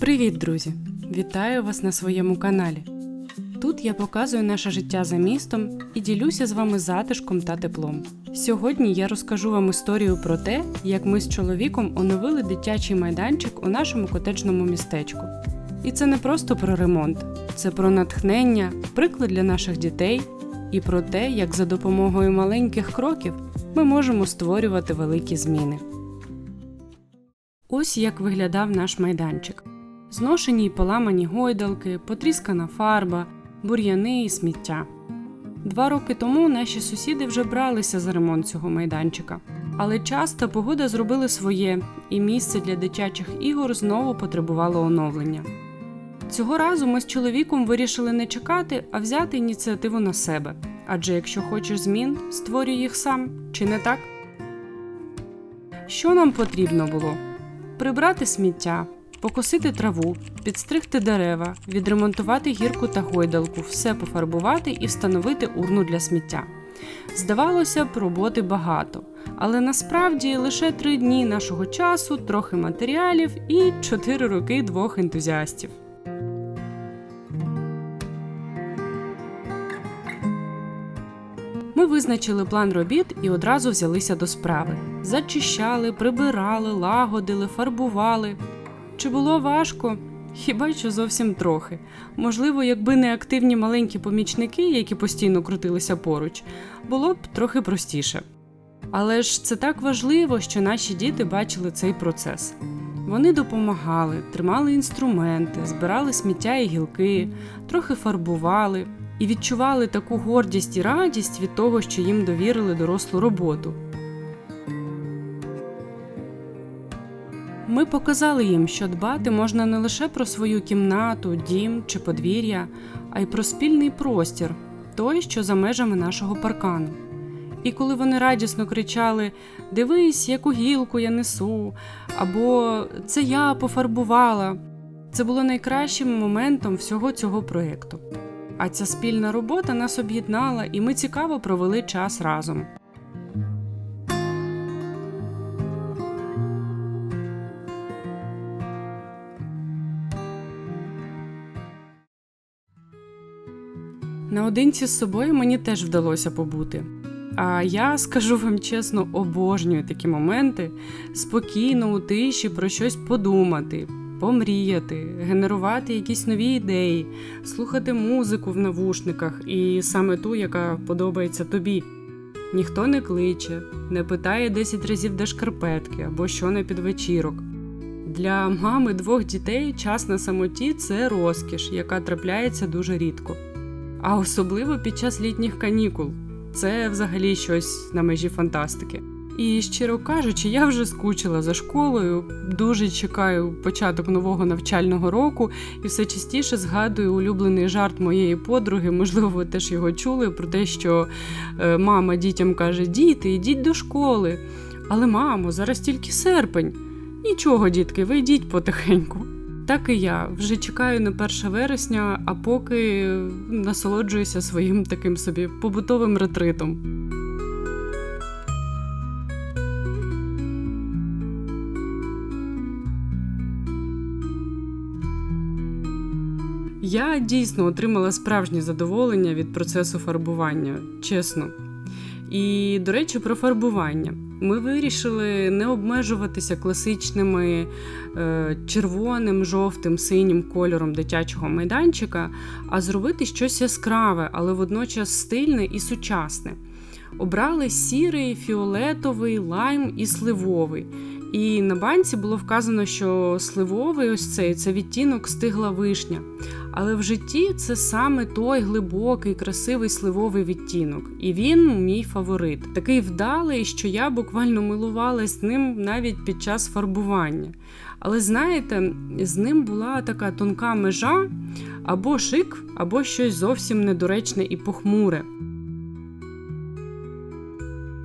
Привіт, друзі! Вітаю вас на своєму каналі. Тут я показую наше життя за містом і ділюся з вами затишком та теплом. Сьогодні я розкажу вам історію про те, як ми з чоловіком оновили дитячий майданчик у нашому котеджному містечку. І це не просто про ремонт, це про натхнення, приклад для наших дітей і про те, як за допомогою маленьких кроків ми можемо створювати великі зміни. Ось як виглядав наш майданчик: зношені й поламані гойдалки, потріскана фарба, бур'яни і сміття. Два роки тому наші сусіди вже бралися за ремонт цього майданчика, але час та погода зробили своє, і місце для дитячих ігор знову потребувало оновлення. Цього разу ми з чоловіком вирішили не чекати, а взяти ініціативу на себе. Адже якщо хочеш змін, створюй їх сам, чи не так? Що нам потрібно було? Прибрати сміття, покосити траву, підстригти дерева, відремонтувати гірку та гойдалку, все пофарбувати і встановити урну для сміття. Здавалося б, роботи багато, але насправді лише три дні нашого часу, трохи матеріалів і чотири роки двох ентузіастів. Ми визначили план робіт і одразу взялися до справи. Зачищали, прибирали, лагодили, фарбували. Чи було важко? Хіба що зовсім трохи. Можливо, якби не активні маленькі помічники, які постійно крутилися поруч, було б трохи простіше. Але ж це так важливо, що наші діти бачили цей процес. Вони допомагали, тримали інструменти, збирали сміття і гілки, трохи фарбували і відчували таку гордість і радість від того, що їм довірили дорослу роботу. Показали їм, що дбати можна не лише про свою кімнату, дім чи подвір'я, а й про спільний простір, той, що за межами нашого паркану. І коли вони радісно кричали Дивись, яку гілку я несу, або Це я пофарбувала, це було найкращим моментом всього цього проєкту. А ця спільна робота нас об'єднала, і ми цікаво провели час разом. Наодинці з собою мені теж вдалося побути. А я скажу вам чесно, обожнюю такі моменти спокійно у тиші про щось подумати, помріяти, генерувати якісь нові ідеї, слухати музику в навушниках і саме ту, яка подобається тобі. Ніхто не кличе, не питає 10 разів де шкарпетки або що на підвечірок. Для мами двох дітей час на самоті це розкіш, яка трапляється дуже рідко. А особливо під час літніх канікул. Це взагалі щось на межі фантастики. І щиро кажучи, я вже скучила за школою, дуже чекаю початок нового навчального року і все частіше згадую улюблений жарт моєї подруги. Можливо, ви теж його чули про те, що е, мама дітям каже: Діти, йдіть до школи. Але, мамо, зараз тільки серпень. Нічого, дітки, ви йдіть потихеньку. Так і я вже чекаю на 1 вересня, а поки насолоджуюся своїм таким собі побутовим ретритом. Я дійсно отримала справжнє задоволення від процесу фарбування, чесно. І, до речі, про фарбування. Ми вирішили не обмежуватися класичними е, червоним, жовтим, синім кольором дитячого майданчика, а зробити щось яскраве, але водночас стильне і сучасне. Обрали сірий, фіолетовий, лайм і сливовий. І на банці було вказано, що сливовий ось цей це відтінок стигла вишня. Але в житті це саме той глибокий, красивий сливовий відтінок. І він мій фаворит. Такий вдалий, що я буквально милувалась ним навіть під час фарбування. Але знаєте, з ним була така тонка межа або шик, або щось зовсім недоречне і похмуре.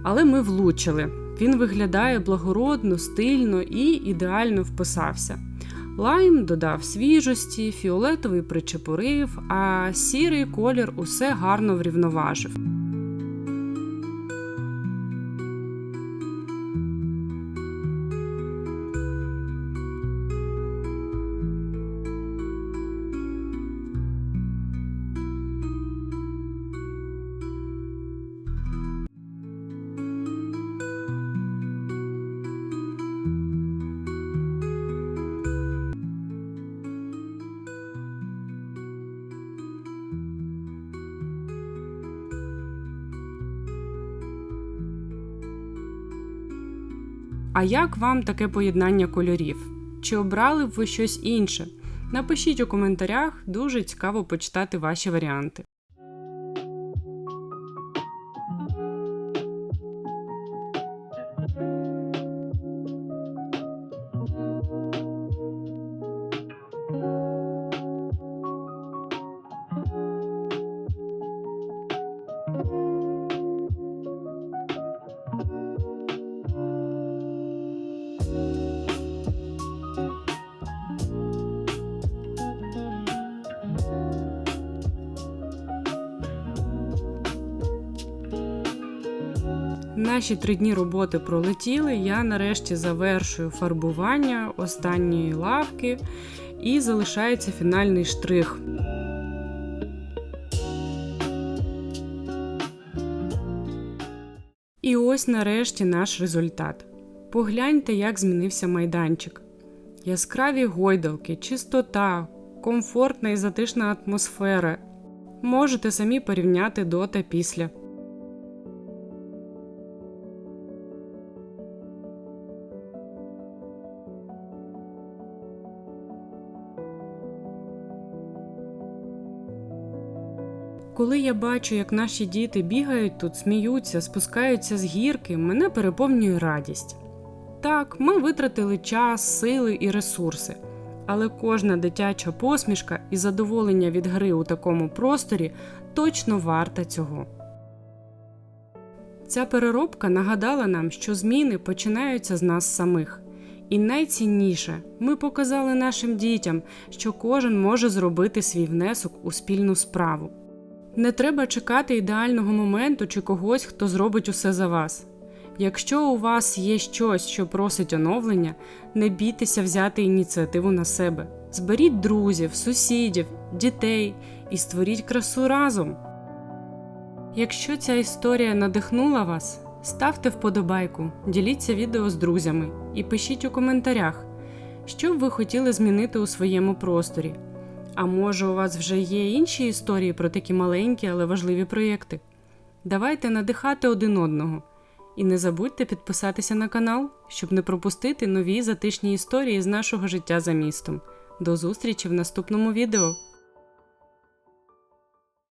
Але ми влучили. Він виглядає благородно, стильно і ідеально вписався. Лайм додав свіжості, фіолетовий причепурив, а сірий колір усе гарно врівноважив. А як вам таке поєднання кольорів? Чи обрали б ви щось інше? Напишіть у коментарях, дуже цікаво почитати ваші варіанти. Наші три дні роботи пролетіли. Я нарешті завершую фарбування останньої лавки і залишається фінальний штрих. І ось нарешті наш результат. Погляньте, як змінився майданчик. Яскраві гойдалки, чистота, комфортна і затишна атмосфера. Можете самі порівняти до та після. Коли я бачу, як наші діти бігають тут, сміються, спускаються з гірки, мене переповнює радість. Так, ми витратили час, сили і ресурси, але кожна дитяча посмішка і задоволення від гри у такому просторі точно варта цього. Ця переробка нагадала нам, що зміни починаються з нас самих. І найцінніше, ми показали нашим дітям, що кожен може зробити свій внесок у спільну справу. Не треба чекати ідеального моменту чи когось, хто зробить усе за вас. Якщо у вас є щось, що просить оновлення, не бійтеся взяти ініціативу на себе. Зберіть друзів, сусідів, дітей і створіть красу разом. Якщо ця історія надихнула вас, ставте вподобайку, діліться відео з друзями і пишіть у коментарях, що б ви хотіли змінити у своєму просторі. А може, у вас вже є інші історії про такі маленькі, але важливі проєкти? Давайте надихати один одного. І не забудьте підписатися на канал, щоб не пропустити нові затишні історії з нашого життя за містом. До зустрічі в наступному відео!